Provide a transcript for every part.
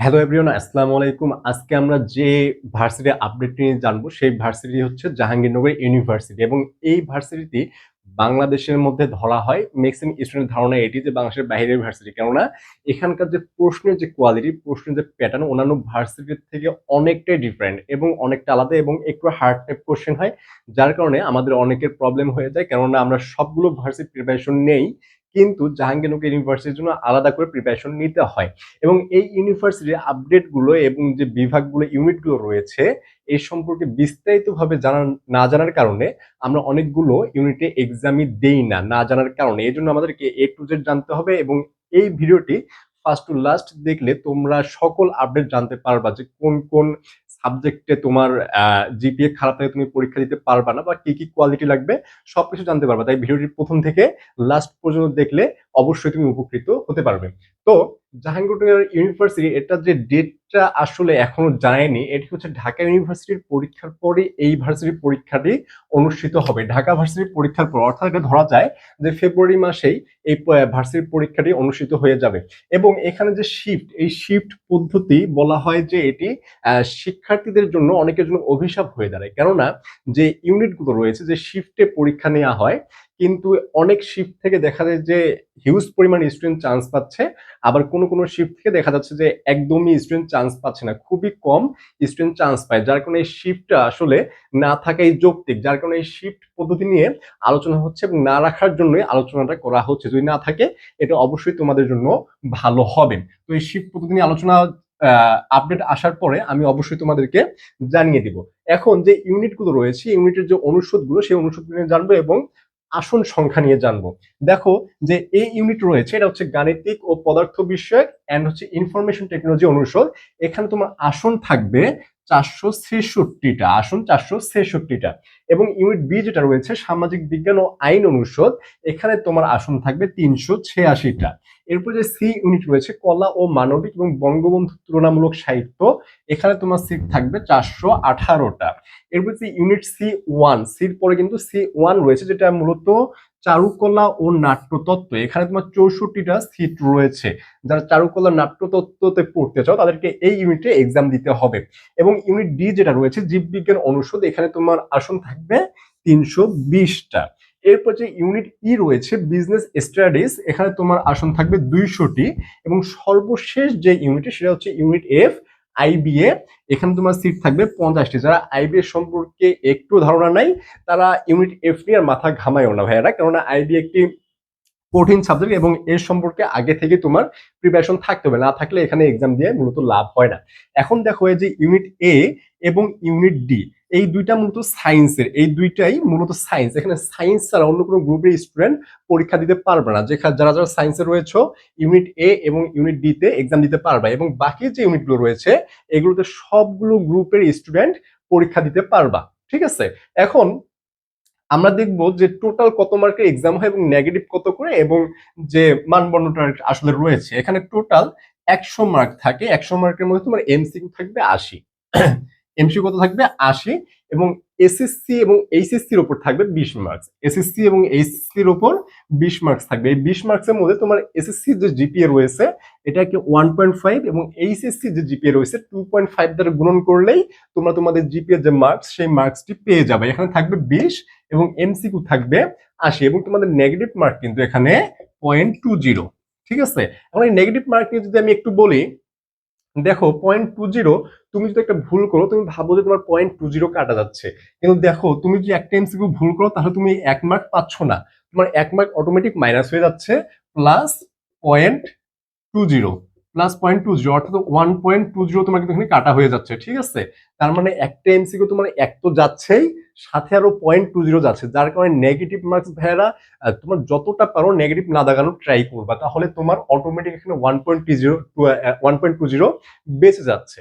Hello everyone আসসালামু আলাইকুম। আজকে আমরা যে ভার্সিটি আপডেট নিয়ে জানব, সেই ভার্সিটি হচ্ছে জাহাঙ্গীরনগর ইউনিভার্সিটি এবং এই ভার্সিটিটি বাংলাদেশের মধ্যে ধরা হয়। ম্যাক্সিমাম স্টুডেন্ট ধারণা এটি যে বাংলাদেশের বাইরের ভার্সিটি, কেননা এখানকার যে প্রশ্নের যে কোয়ালিটি প্রশ্নের যে প্যাটার্ন অন্যান্য ভার্সিটির থেকে অনেকটাই ডিফারেন্ট এবং অনেকটা আলাদা এবং একটু হার্ড টাইপ কোশ্চেন হয়, যার কারণে আমাদের অনেকের প্রবলেম হয়ে যায়, কেননা আমরা সবগুলো ভার্সিটি প্রিপারেশন নেই কিন্তু জাহাঙ্গীরনগর ইউনিভার্সিটির জন্য আলাদা করে প্রিপারেশন নিতে হয়। এবং এই ইউনিভার্সিটির আপডেটগুলো এবং যে বিভাগগুলো ইউনিটগুলো রয়েছে এই সম্পর্কে বিস্তারিতভাবে জানা না জানার কারণে আমরা অনেকগুলো ইউনিটে এক্সামই দেই না না জানার কারণে। এই জন্য আমাদেরকে এ টু জেড জানতে হবে এবং এই ভিডিওটি ফার্স্ট টু লাস্ট দেখলে তোমরা সকল আপডেট জানতে পারবা যে কোন কোন সাবজেক্টে তোমার জিপিএ খারাপ থাকে তুমি পরীক্ষা দিতে পারবা না বা কি কি কোয়ালিটি লাগবে সবকিছু জানতে পারবা। তাই ভিডিওটি প্রথম থেকে লাস্ট পর্যন্ত দেখলে অবশ্যই তুমি উপকৃত হতে পারবে। তো জাহাঙ্গীরনগর ইউনিভার্সিটি, এটা যে ডেটটা আসলে এখনও জানায়নি, এটি হচ্ছে ঢাকা ইউনিভার্সিটির পরীক্ষার পরে এই ভার্সিটির পরীক্ষাটি অনুষ্ঠিত হবে। ঢাকা ভার্সিটির পরীক্ষার পর, অর্থাৎ এটা ধরা যায় যে ফেব্রুয়ারি মাসেই এই ভার্সিটির পরীক্ষাটি অনুষ্ঠিত হয়ে যাবে। এবং এখানে যে শিফট এই শিফট পদ্ধতি বলা হয় যে এটি শিক্ষার্থীদের জন্য অনেকের জন্য অভিশাপ হয়ে দাঁড়ায়। কেননা যে ইউনিটগুলো রয়েছে, যে শিফটে পরীক্ষা নেওয়া হয় কিন্তু অনেক শিফট থেকে দেখা যায় যে হিউজ পরিমাণ স্টুডেন্ট চান্স পাচ্ছে। আবার কোনো কোনো শিফট থেকে দেখা যাচ্ছে যে একদমই স্টুডেন্ট চান্স পাচ্ছে না। খুবই কম স্টুডেন্ট চান্স পায়। যার কারণে এই শিফটটা আসলে না থাকাই যৌক্তিক। যার কারণে এই শিফট পদ্ধতি নিয়ে আলোচনা হচ্ছে এবং না রাখার জন্যই আলোচনাটা করা হচ্ছে। যদি না থাকে, এটা অবশ্যই তোমাদের জন্য ভালো হবে। তো এই শিফট পদ্ধতি নিয়ে আলোচনা আপডেট আসার পরে আমি অবশ্যই তোমাদেরকে জানিয়ে দিব। এখন যে ইউনিটগুলো রয়েছে ইউনিটের যে অনুষদগুলো, সেই অনুষদগুলো জানব এবং আসন সংখ্যা নিয়ে জানব। দেখো যে এই ইউনিট রয়েছে, এটা হচ্ছে গাণিতিক ও পদার্থ বিষয়ক অ্যান্ড হচ্ছে ইনফরমেশন টেকনোলজি অনুষদ। এখানে তোমার আসন থাকবে চারশো ছেষট্টিটা, আসন চারশো ছেষট্টিটা। এবং ইউনিট বি যেটা রয়েছে, সামাজিক বিজ্ঞান ও আইন অনুষদ, এখানে তোমার আসন থাকবে তিনশো ছিয়াশিটা। এরপর যে সি ইউনিট রয়েছে, কলা ও মানবিক এবং বঙ্গবন্ধু তুলনামূলক সাহিত্য, এখানে তোমার সিট থাকবে চারশো আঠারোটা। এরপর যে ইউনিট সি ওয়ান সির পরে কিন্তু সি ওয়ান রয়েছে, যেটা মূলত চারুকলা ও নাট্যতত্ত্ব। এখানে তোমার চৌষট্টিটা সিট রয়েছে। যারা চারুকলা নাট্যতত্ত্বতে পড়তে চাও, তাদেরকে এই ইউনিটে এক্সাম দিতে হবে। এবং ইউনিট ডি যেটা রয়েছে, জীববিজ্ঞান অনুষদ, এখানে তোমার আসন থাকবে তিনশো বিশটা। এরপর যে ইউনিট ই রয়েছে বিজনেস স্টাডিজ এখানে তোমার আসন থাকবে দুইশোটি এবং সর্বশেষ যে ইউনিট সেটা হচ্ছে ইউনিট এফ আইবিএ এখানে তোমার সিট থাকবে পঞ্চাশটি। যারা আইবিএ সম্পর্কে একটু ধারণা নাই, তারা ইউনিট এফ নিয়ে আর মাথা ঘামায়ও না ভাইয়ারা, কেননা আইবি একটি কঠিন সাবজেক্ট এবং এর সম্পর্কে আগে থেকে তোমার প্রিপারেশন থাকতে হবে। না থাকলে এখানে এক্সাম দিয়ে মূলত লাভ হয় না। এখন দেখো যে ইউনিট এ এবং ইউনিট ডি এই দুইটা মূলত সায়েন্সের এই দুইটাই মূলত সায়েন্স এখানে সায়েন্স ছাড়া অন্য কোনো গ্রুপের স্টুডেন্ট পরীক্ষা দিতে পারবে না। যেখানে যারা যারা সায়েন্সে রয়েছে ইউনিট এ এবং ইউনিট ডি তে এক্সাম দিতে পারবে এবং বাকি যে ইউনিটগুলো রয়েছে, এগুলোতে সবগুলো গ্রুপের স্টুডেন্ট পরীক্ষা দিতে পারবা। ঠিক আছে? এখন আমরা দেখব যে টোটাল কত মার্কের এক্সাম হয় এবং নেগেটিভ কত করে এবং যে মানবর্ণটা আসলে রয়েছে। এখানে টোটাল একশো মার্ক থাকে। একশো মার্কের মধ্যে তোমার এমসিকিউ থাকবে আশি। এমসিকিউ কত থাকবে? আশি এবং এসএসসি এবং এইচএসসির উপর থাকবে বিশ মার্কস এসএসসি এবং এইচএসসির উপর বিশ মার্কস থাকবে। এই বিশ মার্কসের মধ্যে তোমার এসএসসি যে জিপিএ রয়েছে, এটাকে ওয়ান পয়েন্ট ফাইভ এবং এইচএসসি যে জিপিএ রয়েছে টু পয়েন্ট ফাইভ দ্বারা গুণন করলেই তোমরা তোমাদের জিপিএ যে মার্কস সেই মার্কসটি পেয়ে যাবে। এখানে থাকবে বিশ এবং এমসিকিউ থাকবে আশি এবং তোমাদের নেগেটিভ মার্ক কিন্তু এখানে পয়েন্ট টু জিরো ঠিক আছে? এখন এই নেগেটিভ মার্ক নিয়ে যদি আমি একটু বলি দেখো পয়েন্ট টু জিরো তুমি যদি একটা ভুল করো, তুমি ভাবো যে তোমার পয়েন্ট টু জিরো কাটা যাচ্ছে। কিন্তু দেখো, তুমি যদি একটা এমসিকিউ ভুল করো, তাহলে তুমি এক মার্ক পাচ্ছ না। তোমার এক মার্ক অটোমেটিক মাইনাস হয়ে যাচ্ছে plus point two zero plus point two zero অর্থাৎ ওয়ান পয়েন্ট টু জিরো তোমার কিন্তু এখানে কাটা হয়ে যাচ্ছে, ঠিক আছে? তার মানে একটা এমসিকিউ তোমার এক তো যাচ্ছেই, সাথে আরও পয়েন্ট টু জিরো যাচ্ছে, যার কারণে নেগেটিভ মার্কস ভাইয়েরা তোমার যতটা পারো নেগেটিভ না দাগানোর ট্রাই করবা, তাহলে তোমার অটোমেটিক এখানে one point two zero one point two zero বেঁচে যাচ্ছে।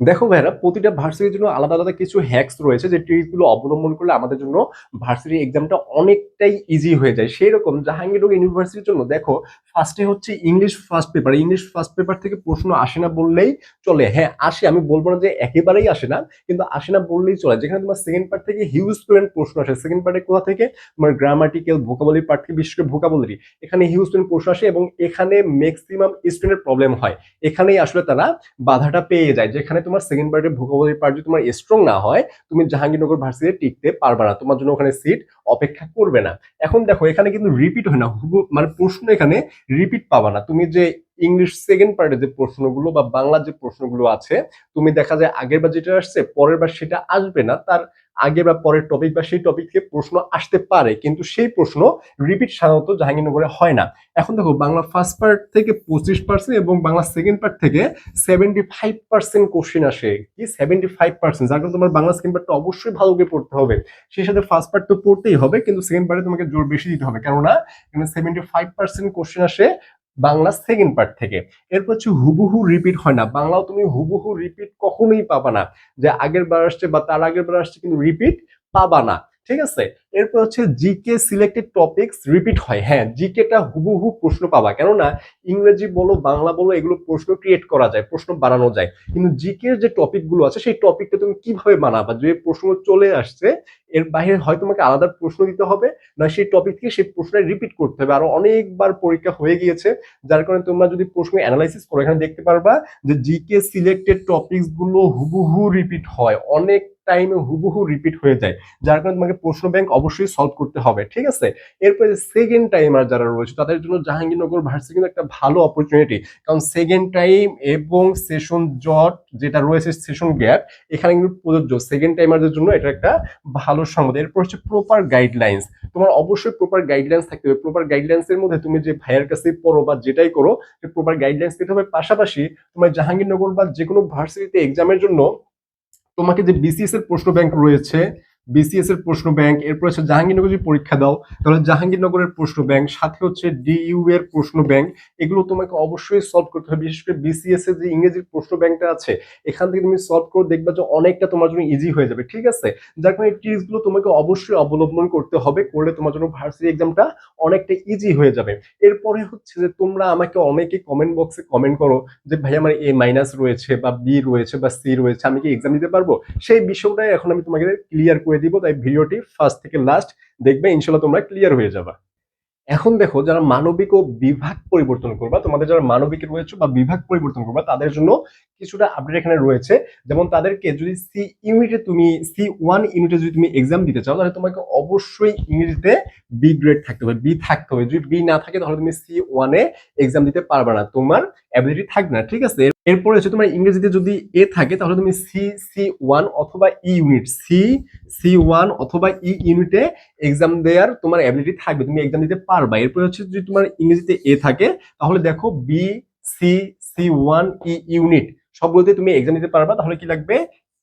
দেখো ভাইরা প্রতিটা ভার্সিটির জন্য আলাদা আলাদা কিছু হ্যাক্স রয়েছে, যে ট্রিকগুলো অবলম্বন করলে আমাদের জন্য ভার্সিটি এক্সামটা অনেকটাই ইজি হয়ে যায়। সেই রকম জাহাঙ্গীরনগর ইউনিভার্সিটির জন্য, দেখো ফার্স্টে হচ্ছে English first paper English first paper থেকে প্রশ্ন আসে না বললেই চলে। হ্যাঁ আসে, আমি বলব না যে একেবারেই আসে না, কিন্তু আসে না বললেই চলে। যেখানে তোমার সেকেন্ড পার্ট থেকে হিউজ পরিমাণ প্রশ্ন আসে। সেকেন্ড পার্টে কোথা থেকে? তোমার গ্রামাটিক্যাল ভোকাবুলারি পার্ট থেকে, বিশেষ করে ভোকাবুলারি এখানে হিউজ পরিমাণ প্রশ্ন আসে এবং এখানে ম্যাক্সিমাম স্টুডেন্টের প্রবলেম হয়। এখানেই আসলে তারা বাধাটা পেয়ে যায়। যেখানে তোমার সেকেন্ড পার্টে ভোকাবুলারি পার্ট যদি তোমার স্ট্রং না হয়, তুমি জাহাঙ্গীরনগর ভার্সিটিতে টিকতে পারবে না। তোমার জন্য ওখানে সিট অপেক্ষা করবে না। এখন দেখো, এখানে কিন্তু রিপিট হয় না। মানে প্রশ্ন এখানে রিপিট পাবা না। তুমি যে ইংলিশ সেকেন্ড পার্টে যে প্রশ্নগুলো বা বাংলা যে প্রশ্নগুলো আছে, তুমি দেখা যায় আগের বার যেটা আসছে, পরের বার সেটা আসবে না। তার আগে বা পরের টপিক বা সেই টপিক থেকে প্রশ্ন আসতে পারে, কিন্তু সেই প্রশ্ন রিপিট সাধারণত জাহাঙ্গীরনগরে হয় না। এখন দেখো, বাংলা ফার্স্ট পার্ট থেকে পঁচিশ পার্সেন্ট এবং বাংলা সেকেন্ড পার্ট থেকে সেভেন্টি ফাইভ পার্সেন্ট কোশ্চেন আসে। কি? সেভেন্টি ফাইভ পার্সেন্ট যার কারণে তোমার বাংলা সেকেন্ড পার্টটা অবশ্যই ভালো করে পড়তে হবে। সেই সাথে ফার্স্ট পার্ট তো পড়তেই হবে, কিন্তু সেকেন্ড পার্টে তোমাকে জোর বেশি দিতে হবে। কেননা সেভেন্টি ফাইভ পার্সেন্ট কোশ্চেন আসে বাংলা সেকেন্ড পার্ট থেকে। এরপর হচ্ছে হুবহু রিপিট হয় না। বাংলাও তুমি হুবহু রিপিট কখনোই পাবা না। যে আগের বার আসছে বা তার আগের বার আসছে কিন্তু রিপিট পাবা না। ঠিক আছে? এরপর হচ্ছে জিকে সিলেক্টেড টপিকস রিপিট হয়। হ্যাঁ জিকেটা হুবহু প্রশ্ন পাবা। কেননা ইংরেজি বলো, বাংলা বলো, এগুলো প্রশ্ন ক্রিয়েট করা যায়, প্রশ্ন বানানো যায়। কিন্তু জিকে যে টপিকগুলো আছে, সেই টপিকটা তুমি কীভাবে বানাবা? যে প্রশ্ন চলে আসছে, এর বাইরে হয় তোমাকে আলাদা প্রশ্ন দিতে হবে, না সেই টপিক থেকে সেই প্রশ্নটা রিপিট করতে হবে। আরও অনেকবার পরীক্ষা হয়ে গিয়েছে, যার কারণে তোমরা যদি প্রশ্ন অ্যানালাইসিস করো এখানে দেখতে পারবা যে জিকে সিলেক্টেড টপিকসগুলো হুবহু রিপিট হয়। অনেক টাইমে হুবহু রিপিট হয়ে যায়, যার কারণে তোমাকে প্রশ্ন ব্যাংক অবশ্যই সলভ করতে হবে, ঠিক আছে? এরপরে সেকেন্ড টাইমার যারা রয়েছে, তাদের জন্য জাহাঙ্গীরনগর ভার্সিটি কিন্তু একটা ভালো অপরচুনিটি কারণ সেকেন্ড টাইম এবং সেশন জট যেটা রয়েছে সেশন গ্যাপ এখানে কিন্তু প্রযোজ্য। সেকেন্ড টাইমারদের জন্য এটা একটা ভালো সংবাদ এরপর হচ্ছে প্রপার গাইডলাইন্স তোমার অবশ্যই প্রপার গাইডলাইন্স থাকতে হবে। প্রপার গাইডলাইন্স এর মধ্যে তুমি যে ভাইয়ের কাছে পড়ো বা যেটাই করো প্রপার গাইডলাইন্স দিতে হবে। পাশাপাশি তোমার জাহাঙ্গীরনগর বা যে কোনো ভার্সিটিতে এক্সামের জন্য তোমাকে যে বিসিএস এর প্রশ্ন ব্যাংক রয়েছে বিসিএস এর প্রশ্ন ব্যাংক এরপর হচ্ছে জাহাঙ্গীরনগর যদি পরীক্ষা দাও, তাহলে জাহাঙ্গীরনগরের প্রশ্ন ব্যাংক সাথে হচ্ছে ডিইউ এর প্রশ্ন ব্যাংক এগুলো তোমাকে অবশ্যই সলভ করতে হবে, বিশেষ করে বিসিএস এর যে ইংরেজির প্রশ্ন ব্যাংকটা আছে, এখান থেকে তুমি সলভ করে দেখবা যে অনেকটা তোমার জন্য ইজি হয়ে যাবে, ঠিক আছে? যার কারণে এই টিপসগুলো তোমাকে অবশ্যই অবলম্বন করতে হবে করলে তোমার জন্য ভার্সিটি এক্সামটা অনেকটা ইজি হয়ে যাবে। এরপরে হচ্ছে যে তোমরা আমাকে অনেকে কমেন্ট বক্সে কমেন্ট করো যে ভাই আমার এ মাইনাস রয়েছে বা বি রয়েছে বা সি রয়েছে, আমি কি এক্সাম দিতে পারব? সেই বিষয়টাই এখন আমি তোমাকে ক্লিয়ার করে দিব, তাই ভিডিওটি ফার্স্ট থেকে লাস্ট দেখবে, ইনশাল্লাহ তোমরা ক্লিয়ার হয়ে যাবা। এখন দেখো, যারা মানবিক ও বিভাগ পরিবর্তন করবা, তোমাদের যারা মানবিক রয়েছে বা বিভাগ পরিবর্তন করবা, তাদের জন্য কিছুটা আপডেট এখানে রয়েছে। যেমন তাদেরকে যদি সি ইউনিটে তুমি সি ওয়ান ইউনিটে যদি তুমি এক্সাম দিতে চাও, তাহলে তোমাকে অবশ্যই ইংরেজিতে বি গ্রেড থাকতে হবে বি থাকতে হবে। যদি বি না থাকে, তাহলে তুমি সি ওয়ানে এক্সাম দিতে পারবে না, তোমার অ্যাবিলিটি থাকবে না, ঠিক আছে? এরপরে হচ্ছে তোমার ইংরেজিতে যদি এ থাকে, তাহলে তুমি সি সি ওয়ান অথবা E unit C C one অথবা ই ইউনিটে এক্সাম দেওয়ার তোমার অ্যাবিলিটি থাকবে, তুমি এক্সাম দিতে পারবা। এরপরে হচ্ছে যদি তোমার ইংরেজিতে এ থাকে, তাহলে দেখো B C C one E unit সবগুলোতে তুমি এক্সাম দিতে পারবা, তাহলে কি লাগবে?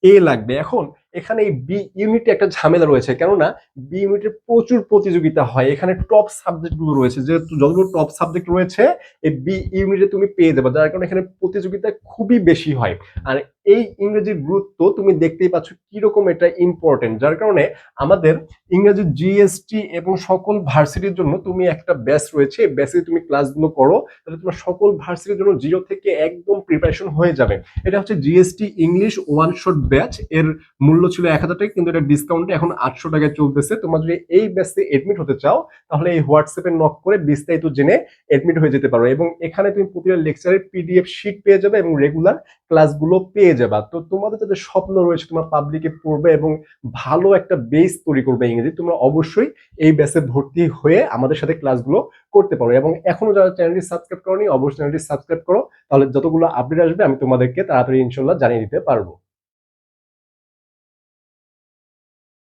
এ লাগবে। এখন এখানে এই বি ইউনিটে একটা ঝামেলা রয়েছে। কেননা বি ইউনিটের প্রচুর প্রতিযোগিতা হয়। এখানে টপ সাবজেক্টগুলো রয়েছে। যেহেতু যতগুলো টপ সাবজেক্ট রয়েছে, এই বি ইউনিটে তুমি পেয়ে যাবে। যার কারণে এখানে প্রতিযোগিতা খুবই বেশি হয়। আর এই ইংরেজির গুরুত্ব তুমি দেখতেই পাচ্ছ কীরকম এটা ইম্পর্টেন্ট যার কারণে আমাদের ইংরেজি জিএসটি এবং সকল ভার্সিটির জন্য তুমি একটা ব্যাচ রয়েছে ব্যাচে তুমি ক্লাসগুলো করো, তাহলে তোমার সকল ভার্সিটির জন্য জিরো থেকে একদম প্রিপারেশন হয়ে যাবে। এটা হচ্ছে GST English one shot batch এর মূল্য ছিল এক হাজার টাকা, কিন্তু এটা ডিসকাউন্টে এখন আটশো টাকায় চলতেছে। তোমরা যদি এই ব্যাচে এডমিট হতে চাও, তাহলে এই হোয়াটসঅ্যাপে নক করে বিস্তারিত জেনে এডমিট হয়ে যেতে পারো। এবং এখানে তুমি প্রতিটা লেকচারের পিডিএফ শিট পেয়ে যাবে এবং রেগুলার ক্লাসগুলো পেয়ে যাবা। তো তোমাদের যাদের স্বপ্ন রয়েছে তোমার পাবলিকে পড়বে এবং ভালো একটা বেস তৈরি করবে ইংরেজি, তোমরা অবশ্যই এই ব্যাচে ভর্তি হয়ে আমাদের সাথে ক্লাসগুলো করতে পারো। এবং এখনও যারা চ্যানেলটি সাবস্ক্রাইব করনি, অবশ্যই চ্যানেলটি সাবস্ক্রাইব করো। তাহলে যতগুলো আপডেট আসবে, আমি তোমাদেরকে তাড়াতাড়ি ইনশাল্লাহ জানিয়ে দিতে পারব।